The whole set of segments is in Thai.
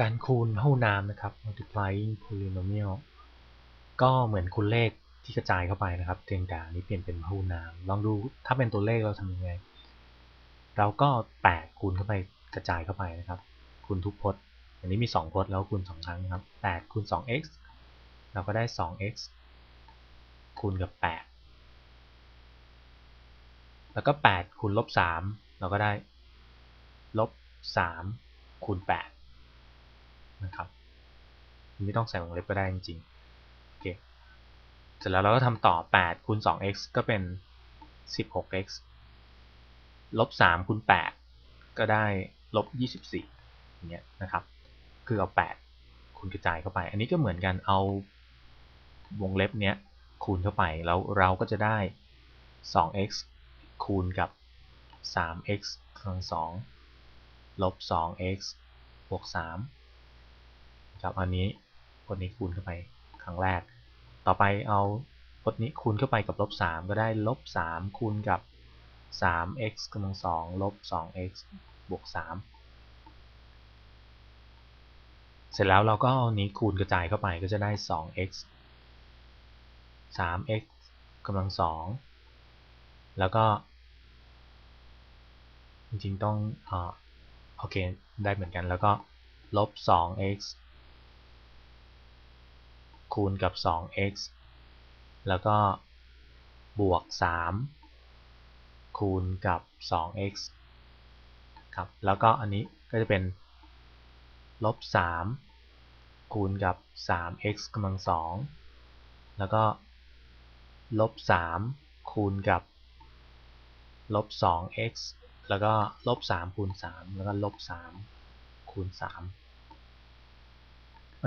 การคูณห้องน้ำนะครับ multiplying polynomial ก็เหมือนคูณเลขที่กระจายเข้าไปนะครับเพียงแต่นี้เปลี่ยนเป็นพหุนามลองดูถ้าเป็นตัวเลขเราทำยังไง เราก็ 8 คูณเข้าไปกระจายเข้าไปนะครับ คูณทุกพจน์ อันนี้มี 2 พจน์แล้วคูณ 2 ครั้งครับ 8 คูณ 2x เราก็ได้ 2x คูณกับ 8 แล้วก็ 8 คูณลบ 3 เราก็ได้ลบ 3 คูณ 8 นะครับไม่ต้องใส่วงเล็บก็ได้จริงๆโอเคเสร็จแล้วเราก็ทำต่อ 8คูณ 2x ก็เป็น 16x ลบ 3คูณ 8 ก็ได้ลบ 24อย่างเงี้ยนะครับ คือเอา 8คูณกระจายเข้าไป อันนี้ก็เหมือนกันเอาวงเล็บเนี้ยคูณเข้าไป แล้วเราก็จะได้ 2x คูณกับ 3x กำลัง2ลบ 2x บวก 3 ครับอันนี้พจน์นี้คูณเข้าไปครั้งแรก ต่อไปเอาพจน์นี้คูณเข้าไปกับลบ3ก็ได้ลบ3คูณกับ 3x กำลัง2ลบ 2x บวก 3 เสร็จแล้วเราก็เอานี้คูณกระจายเข้าไปก็จะได้ 2x 3x กำลัง 2 แล้วก็ จริงๆต้องอโอเค ได้เหมือนกันแล้วก็ลบ 2x คูณกับ 2x แล้วก็บวก 3 คูณกับ 2x ครับ แล้วก็อันนี้ก็จะเป็นลบ 3 คูณกับ 3x กำลัง 2 แล้วก็ลบ 3 คูณกับลบ 2x แล้วก็ลบ 3 คูณ 3 แล้วก็ลบ 3 คูณ 3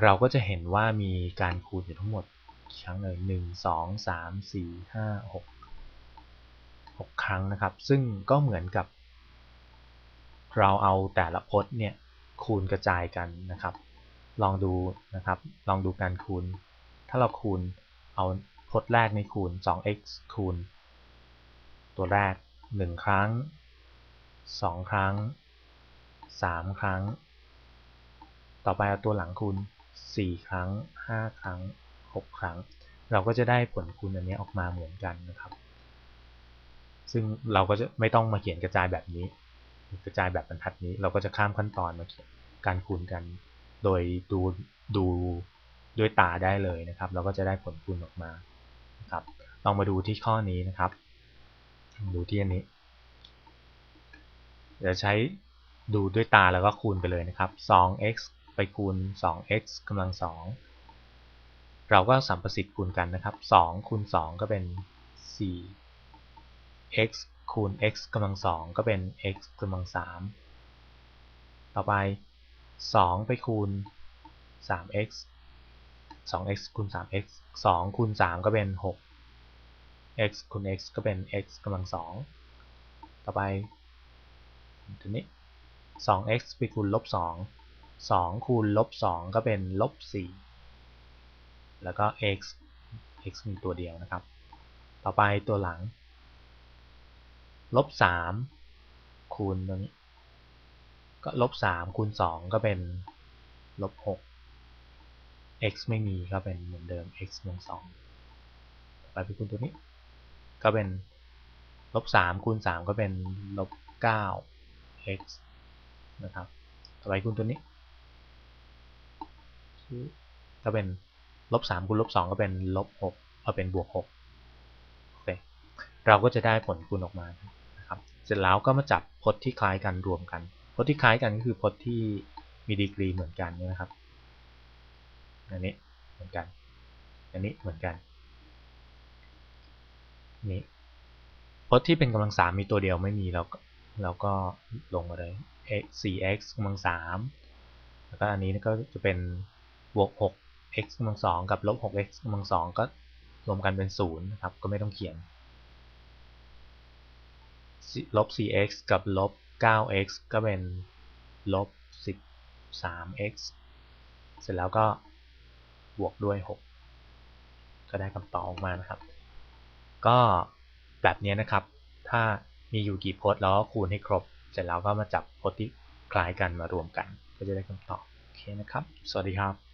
เราก็จะเห็นว่ามีการคูณอยู่ทั้งหมดครั้งเลย1 2 3 4 5 6 6ครั้งนะครับ ซึ่งก็เหมือนกับ เราเอาแต่ละพจน์เนี่ยคูณกระจายกันนะครับ ลองดูนะครับ ลองดูการคูณ ถ้าเราคูณเอาพจน์แรกในคูณ 2x คูณ ตัวแรก 1 ครั้ง 2 ครั้ง 3 ครั้ง ต่อไปเอาตัวหลังคูณ 4 ครั้ง 5 ครั้ง 6 ครั้ง เราก็จะได้ผลคูณอันนี้ออกมาเหมือนกันนะครับ ซึ่งเราก็จะไม่ต้องมาเขียนกระจายแบบนี้ กระจายแบบบรรทัดนี้ เราก็จะข้ามขั้นตอนมาเขียนการคูณกัน โดยดูดูด้วยตาได้เลยนะครับ เราก็จะได้ผลคูณออกมาครับลองมาดูที่ข้อนี้นะครับดูที่อันนี้เดี๋ยวใช้ดูด้วยตาแล้วก็คูณไปเลยนะครับ 2x ไปคูณ 2x กำลัง 2 เราก็สัมประสิทธิ์คูณกันนะครับ 2 คูณ 2 ก็เป็น 4x คูณ x กำลัง 2 ก็เป็น x กำลัง 3 ต่อไป 2 ไปคูณ 3x 2x คูณ 3x 2 คูณ 3 ก็เป็น 6 x คูณ x ก็เป็น x กำลัง 2 ต่อไป ตัวนี้ 2x ไปคูณลบ 2 2 คูณลบ 2 ก็เป็นลบ 4 แล้วก็ x x มีตัวเดียวนะครับ ต่อไปตัวหลัง ลบ 3 คูณตัวนี้ ก็ลบ 3 คูณ 2 ก็เป็นลบ 6 x ไม่มีก็เป็นเหมือนเดิม x ลง2ไปไปคูณตัวนี้ ก็เป็นลบ 3 คูณ 3 ก็เป็นลบ 9 x นะครับ ต่อไปคูณตัวนี้ ก็เป็นลบ3คูณลบ2ก็เป็นลบ6เอาเป็นบวก6โอเคเราก็จะได้ผลคูณออกมานะครับเสร็จแล้วก็มาจับพจน์ที่คล้ายกันรวมกันพจน์ที่คล้ายกันก็คือพจน์ที่มีดีกรีเหมือนกันนะครับอันนี้เหมือนกันอันนี้เหมือนกันนี่พจน์ที่เป็นกำลังสามมีตัวเดียวไม่มีเราเราก็ลงมาเลย x 4x กำลัง3แล้วก็อันนี้ก็จะเป็น บวก 6x กำลัง2กับลบ 6x กำลัง2ก็รวมกันเป็น0นะครับก็ไม่ต้องเขียนลบ 4x กับลบ 9x ก็เป็นลบ 13x เสร็จแล้วก็บวกด้วย 6 ก็ได้คำตอบออกมานะครับ ก็แบบนี้นะครับ ถ้ามีอยู่กี่พจน์แล้วคูณให้ครบ เสร็จแล้วก็มาจับพจน์ที่คล้ายกันมารวมกัน ก็จะได้คำตอบ โอเคนะครับ สวัสดีครับ